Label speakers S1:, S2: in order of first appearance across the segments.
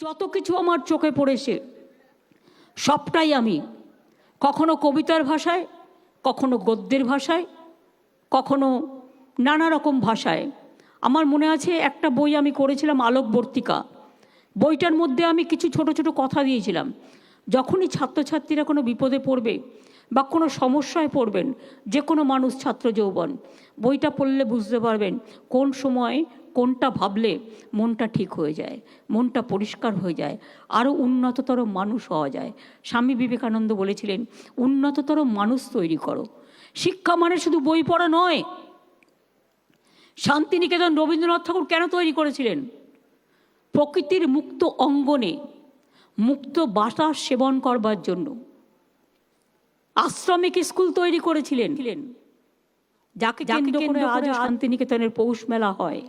S1: যত কিছু আমার চোখে পড়েছে, সবটাই আমি। কখনো কবিতার ভাষায়, কখনো গদ্যের ভাষায়, কখনো নানা রকম ভাষায়। আমার মনে আছে একটা বই আমি করেছিলাম, আলোকবর্তিকা। বইটার মধ্যে আমি কিছু ছোট ছোট কথা দিয়েছিলাম। যখনই ছাত্রছাত্রীরা কোনো বিপদে পড়বে বা কোনো সমস্যায় পড়বেন, যে কোনো মানুষ, ছাত্র যৌবন, বইটা পড়লে বুঝতে পারবেন কোন সময় কোনটা ভাবলে মনটা ঠিক হয়ে যায় মনটা পরিষ্কার হয়ে যায় আরও উন্নততর মানুষ হওয়া যায়। স্বামী বিবেকানন্দ বলেছিলেন উন্নততর মানুষ তৈরি করো। শিক্ষা মানে শুধু বই পড়া নয়। শান্তিনিকেতন রবীন্দ্রনাথ ঠাকুর কেন তৈরি করেছিলেন? প্রকৃতির মুক্ত অঙ্গনে মুক্ত বাতাস সেবন করবার জন্য। আশ্রমিক স্কুল তৈরি করেছিলেন। যাকে করে আজ শান্তিনিকেতনের পৌষ মেলা হয়।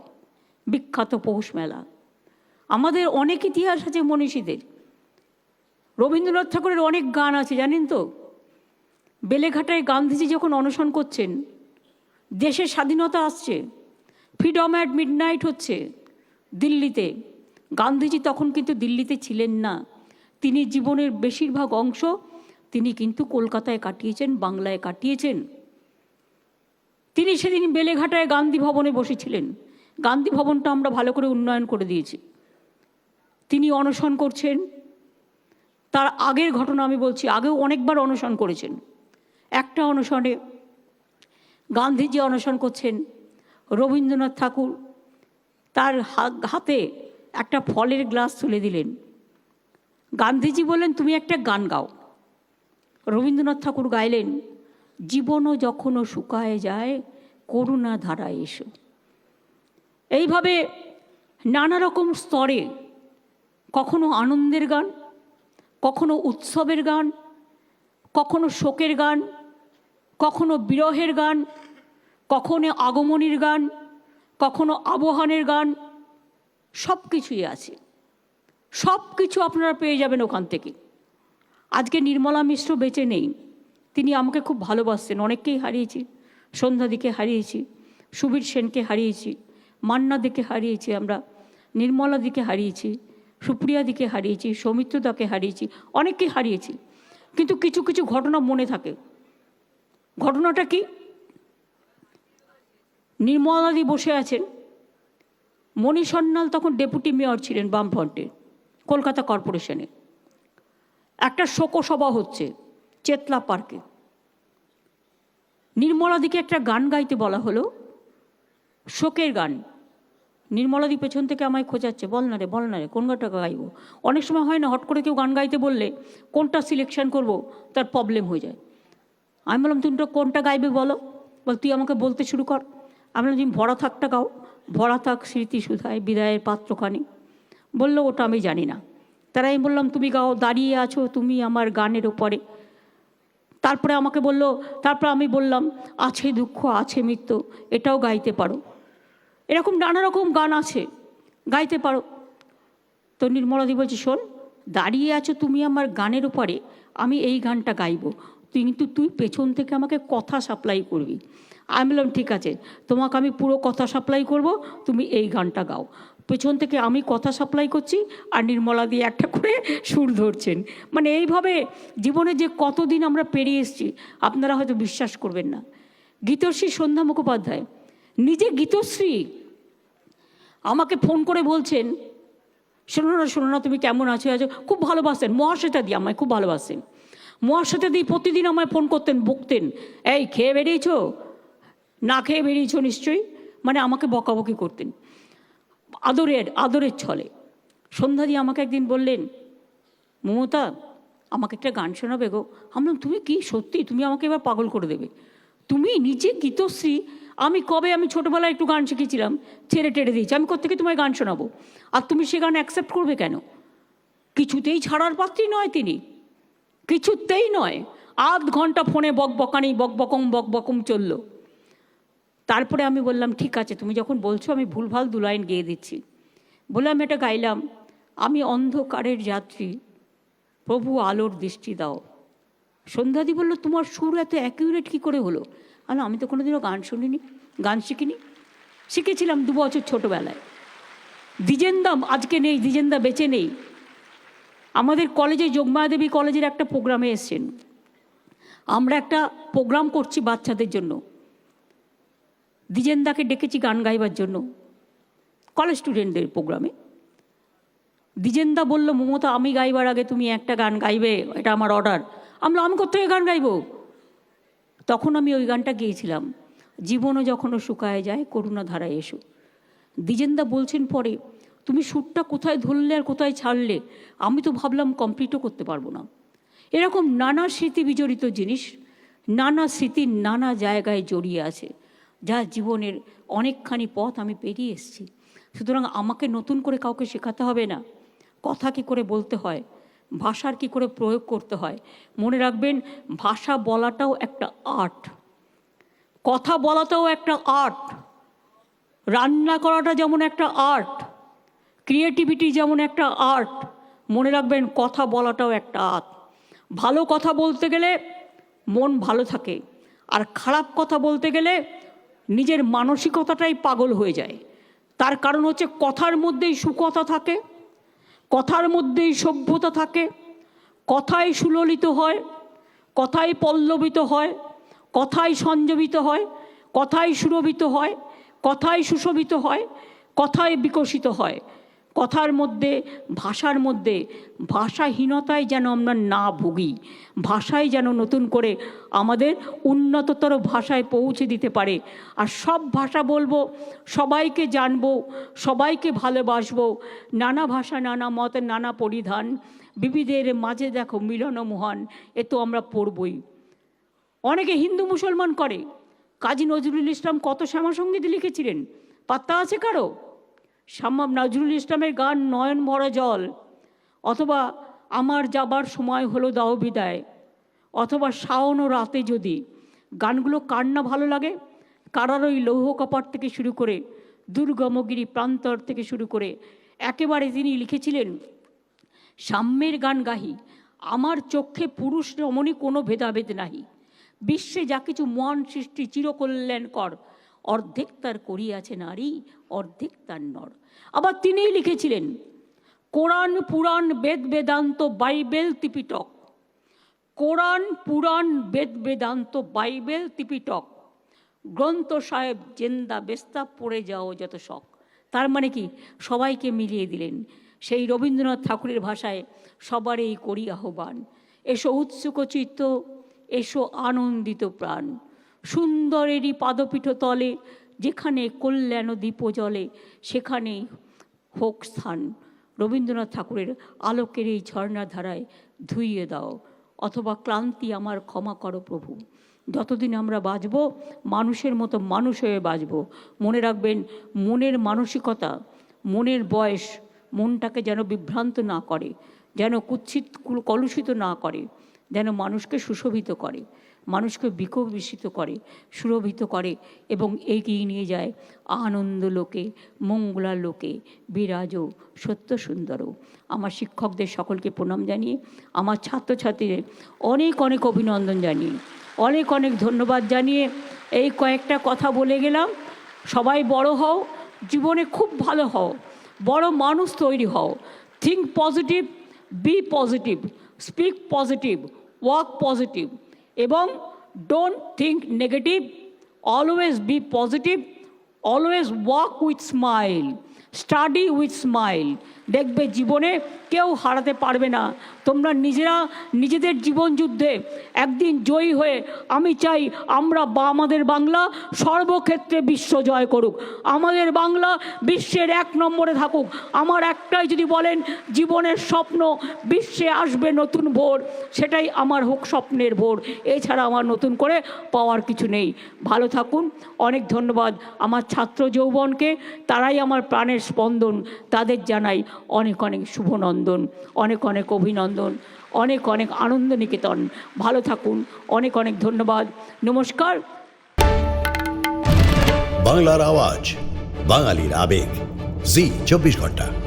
S1: বিখ্যাত পৌষ মেলা। আমাদের অনেক ইতিহাস আছে মনীষীদের। রবীন্দ্রনাথ ঠাকুরের অনেক গান আছে, জানেন তো? বেলেঘাটায় গান্ধীজি যখন অনশন করছেন, দেশের স্বাধীনতা আসছে, ফ্রিডম অ্যাট মিডনাইট হচ্ছে দিল্লিতে। গান্ধীজি তখন কিন্তু দিল্লিতে ছিলেন না। তিনি জীবনের বেশিরভাগ অংশ তিনি কিন্তু কলকাতায় কাটিয়েছেন, বাংলায় কাটিয়েছেন। তিনি সেদিন বেলেঘাটায় গান্ধী ভবনে বসেছিলেন। গান্ধী ভবনটা আমরা ভালো করে উন্নয়ন করে দিয়েছি। তিনি অনশন করছেন। তার আগের ঘটনা আমি বলছি, আগেও অনেকবার অনশন করেছেন। একটা অনশনে গান্ধীজি অনশন করছেন, রবীন্দ্রনাথ ঠাকুর তার হাতে একটা ফলের গ্লাস তুলে দিলেন। গান্ধীজি বললেন, তুমি একটা গান গাও। রবীন্দ্রনাথ ঠাকুর গাইলেন, জীবনও যখনও শুকায় যায় করুণা ধারায় এসো। এইভাবে নানা রকম স্তরে কখনো আনন্দের গান, কখনো উৎসবের গান, কখনো শোকের গান, কখনো বিরহের গান, কখনো আগমনীর গান, কখনো আবহানের গান সব কিছুই আছে। সব কিছু আপনারা পেয়ে যাবেন ওখান থেকে। আজকে নির্মলা মিশ্র বেঁচে নেই। তিনি আমাকে খুব ভালোবাসতেন। অনেককেই হারিয়েছি। সন্ধ্যাদিকে হারিয়েছি। সুবীর সেনকে হারিয়েছি। মান্না দিকে হারিয়েছি আমরা, নির্মলা দিকে হারিয়েছি, সুপ্রিয়া দিকে হারিয়েছি সৌমিত্রদাকে হারিয়েছি অনেককেই হারিয়েছি। কিন্তু কিছু কিছু ঘটনা মনে থাকে। ঘটনাটা কি? নির্মলাদি বসে আছেন। মণি সন্ন্যাল তখন ডেপুটি মেয়র ছিলেন বামফ্রন্টের কলকাতা কর্পোরেশনে। একটা শোকসভা হচ্ছে চেতলা পার্কে। নির্মলাদিকে একটা গান গাইতে বলা হলো, শোকের গান। নির্মলাদি পেছন থেকে আমায় খোঁজাচ্ছে। বল না রে, বল না রে, কোন গানটা গাইবো? অনেক সময় হয় না, হট করে কেউ গান গাইতে বললে কোনটা সিলেকশন করব, তার প্রবলেম হয়ে যায়। আমি বললাম, তুমি কোনটা গাইবে বলো? বল, তুই আমাকে বলতে শুরু কর। আমি বললাম, তুমি ভরা থাকটা গাও। ভরা থাক, স্মৃতি সুধায়, বিদায়ের পাত্রখানি। বলল, ওটা আমি জানি না। তারা আমি বললাম, তুমি গাও, দাঁড়িয়ে আছো, তুমি আমার গানের ওপরে তারপরে আমাকে বলল, তারপর আমি বললাম, আছে দুঃখ, আছে মৃত্যু, এটাও গাইতে পারো। এরকম নানা রকম গান আছে। গাইতে পারো। তো নির্মলাদি বলছে, শোন, দাঁড়িয়ে আছো তুমি আমার গানের উপরে, আমি এই গানটা গাইবো। কিন্তু তুই পেছন থেকে আমাকে কথা সাপ্লাই করবি। আমি বললাম, ঠিক আছে, তোমাকে আমি পুরো কথা সাপ্লাই করব, তুমি এই গানটা গাও। পেছন থেকে আমি কথা সাপ্লাই করছি আর নির্মলা দিয়ে একটা করে সুর ধরছেন। মানে এইভাবে জীবনে যে কতদিন আমরা পেরিয়ে এসেছি, আপনারা হয়তো বিশ্বাস করবেন না। গীতশ্রী সন্ধ্যা মুখোপাধ্যায়, নিজে গীতশ্রী আমাকে ফোন করে বলছেন, শোনো না শোনো না, তুমি কেমন আছো? আছো খুব ভালোবাসেন। মহাশ্বেতা দি, আমায় খুব ভালোবাসেন। মহাশ্বেতা দি, প্রতিদিন আমায় ফোন করতেন, বকতেন, এই, খেয়ে বেরিয়েছো? না খেয়ে বেরিয়েছো নিশ্চয়ই। মানে আমাকে বকাবকি করতেন। আদরের আদরের ছলে। সন্ধ্যা দিয়ে আমাকে একদিন বললেন, মমতা, আমাকে একটা গান শোনাবে গো। আমি তুমি কি? সত্যি? তুমি আমাকে এবার পাগল করে দেবে। তুমি নিজে গীতশ্রী আমি কবে আমি ছোটোবেলায় একটু গান শিখেছিলাম, ছেড়ে টেড়ে দিয়েছি, আমি কোথেকে তোমায় গান শোনাবো? আর তুমি সে গান অ্যাকসেপ্ট করবে কেন? কিছুতেই ছাড়ার পাত্রই নয় তিনি। কিছুতেই নয়। আধ ঘণ্টা ফোনে বক বকানি, বক বকম বক বকম চলল। তারপরে আমি বললাম, ঠিক আছে, তুমি যখন বলছো, আমি ভুলভাল দু লাইন গেয়ে দিচ্ছি। বললাম এটা গাইলাম, আমি অন্ধকারের যাত্রী, প্রভু আলোর দৃষ্টি দাও। সন্ধ্যাদি বলল, তোমার সুর এত অ্যাকিউরেট কী করে হলো? আলো আমি তো কোনোদিনও গান শুনিনি, গান শিখিনি। শিখেছিলাম দু বছর ছোটোবেলায়। দ্বিজেন্দাম, আজকে নেই, দ্বিজেন্দা বেঁচে নেই। আমাদের কলেজে যোগমায়াদেবী কলেজের একটা প্রোগ্রামে এসছেন। আমরা একটা প্রোগ্রাম করছি বাচ্চাদের জন্য। দ্বিজেন্দাকে ডেকেছি গান গাইবার জন্য। কলেজ স্টুডেন্টদের প্রোগ্রামে। দ্বিজেন্দা বলল, মমতা, আমি গাইবার আগে তুমি একটা গান গাইবে, এটা আমার অর্ডার। আমরা, আমি কোথেকে গান গাইবো? তখন আমি ওই গানটা গেয়েছিলাম। জীবনও যখনও শুকায় যায় করুণা ধারায় এসো। দ্বিজেন্দা বলছেন পরে, তুমি সুরটা কোথায় ধরলে আর কোথায় ছাড়লে? আমি তো ভাবলাম কমপ্লিটও করতে পারব না। এরকম নানা স্মৃতি বিজড়িত জিনিস, নানা স্মৃতি নানা জায়গায় জড়িয়ে আছে, যা জীবনের অনেকখানি পথ আমি পেরিয়ে এসেছি। সুতরাং আমাকে নতুন করে কাউকে শেখাতে হবে না। কথা কি করে বলতে হয়? ভাষার কি করে প্রয়োগ করতে হয়? মনে রাখবেন, ভাষা বলাটাও একটা আর্ট। কথা বলাটাও একটা আর্ট। রান্না করাটা যেমন একটা আর্ট। ক্রিয়েটিভিটি যেমন একটা আর্ট। মনে রাখবেন, কথা বলাটাও একটা আর্ট। ভালো কথা বলতে গেলে মন ভালো থাকে। আর খারাপ কথা বলতে গেলে নিজের মানসিকতাটাই পাগল হয়ে যায়। তার কারণ হচ্ছে, কথার মধ্যেই সুকথা থাকে। কথার মধ্যেই সভ্যতা থাকে কথায় সুললিত হয় কথায় পল্লবিত হয় কথায় সঞ্জীবিত হয় কথায় সুরভিত হয় কথায় সুশোভিত হয় কথায় বিকশিত হয়। কথার মধ্যে, ভাষার মধ্যে, ভাষাহীনতায় যেন আমরা না ভুগি, ভাষায় যেন নতুন করে আমাদের উন্নততর ভাষায় পৌঁছে দিতে পারে। আর সব ভাষা বলব, সবাইকে জানব, সবাইকে ভালোবাসবো, নানা ভাষা, নানা মত, নানা পরিধান বিবিধের মাঝে দেখো মিলন মহান, এ তো আমরা পড়বই। অনেকে হিন্দু মুসলমান করে। কাজী নজরুল ইসলাম কত শ্যামাসঙ্গীত লিখেছিলেন? পাত্তা আছে কারও? সম্ভব নজরুল ইসলামের গান নয়ন ভরা জল, অথবা আমার যাবার সময় হলো দাও বিদায়, অথবা শাওন ও রাতে যদি। গানগুলো কার না ভালো লাগে? কারার ওই লৌহ কপাট থেকে শুরু করে, দুর্গমগিরি প্রান্তর থেকে শুরু করে, একেবারে তিনি লিখেছিলেন, সাম্যের গান গাহি, আমার চক্ষে পুরুষ রমণী কোনো ভেদাভেদ নাহি। বিশ্বে যা কিছু মহান সৃষ্টি চিরকল্যাণ কর অর্ধেক তার করিয়াছে নারী, অর্ধেক তার নর। আবার তিনিই লিখেছিলেন, কোরআন, পুরাণ, বেদ, বেদান্ত, বাইবেল তিপিটক কোরআন, পুরাণ, বেদ, বেদান্ত, বাইবেল তিপিটক গ্রন্থ সাহেব, জেন্দা বেস্তা, পড়ে যাও যত শখ। তার মানে কি? সবাইকে মিলিয়ে দিলেন। সেই রবীন্দ্রনাথ ঠাকুরের ভাষায়, সবারই করি আহ্বান। এসো উৎসুক চিত্ত, এসো আনন্দিত প্রাণ। সুন্দরেরই পাদপীঠ তলে, যেখানে কল্যাণ দ্বীপ জলে সেখানেই হোক স্থান। রবীন্দ্রনাথ ঠাকুরের আলোকের এই ঝর্ণার ধারায় ধুইয়ে দাও, অথবা ক্লান্তি আমার ক্ষমা করো প্রভু। যতদিন আমরা বাঁচব, মানুষের মতো মানুষ হয়ে বাঁচব। মনে রাখবেন, মনের মানসিকতা, মনের বয়স, মনটাকে যেন বিভ্রান্ত না করে, যেন কুৎসিত, কলুষিত না করে, যেন মানুষকে সুশোভিত করে। মানুষকে বিকশিত করে, সুরভিত করে এবং এগিয়ে নিয়ে যায় আনন্দ লোকে মঙ্গলা লোকে, বিরাজ সত্য সুন্দর আমার শিক্ষকদের সকলকে প্রণাম জানিয়ে, আমার ছাত্রছাত্রীদের অনেক অনেক অভিনন্দন জানিয়ে, অনেক অনেক ধন্যবাদ জানিয়ে এই কয়েকটা কথা বলে গেলাম। সবাই বড় হও, জীবনে খুব ভালো হও, বড় মানুষ তৈরি হও। Think positive be positive speak positive work positive এবং don't think negative always be positive always walk with smile study with smile দেখবে জীবনে কেউ হারাতে পারবে না। তোমরা নিজেরা নিজেদের জীবন যুদ্ধে একদিন জয়ী হয়ে আমি চাই আমরা বা আমাদের বাংলা সর্বক্ষেত্রে বিশ্ব জয় করুক। আমাদের বাংলা বিশ্বের এক নম্বরে থাকুক। আমার একটাই যদি বলেন, জীবনের স্বপ্ন বিশ্বে আসবে নতুন ভোর। সেটাই আমার হোক স্বপ্নের ভোর। এছাড়া আমার নতুন করে পাওয়ার কিছু নেই। ভালো থাকুন। অনেক ধন্যবাদ আমার ছাত্র যৌবনকে। তারাই আমার প্রাণের স্পন্দন। তাদের জানাই অনেক অনেক শুভনন্দন, অনেক অনেক অভিনন্দন, অনেক অনেক আনন্দ নিকেতন ভালো থাকুন, অনেক অনেক ধন্যবাদ, নমস্কার।
S2: বাংলার আওয়াজ, বাঙালির আবেগ, জি, চব্বিশ ঘণ্টা।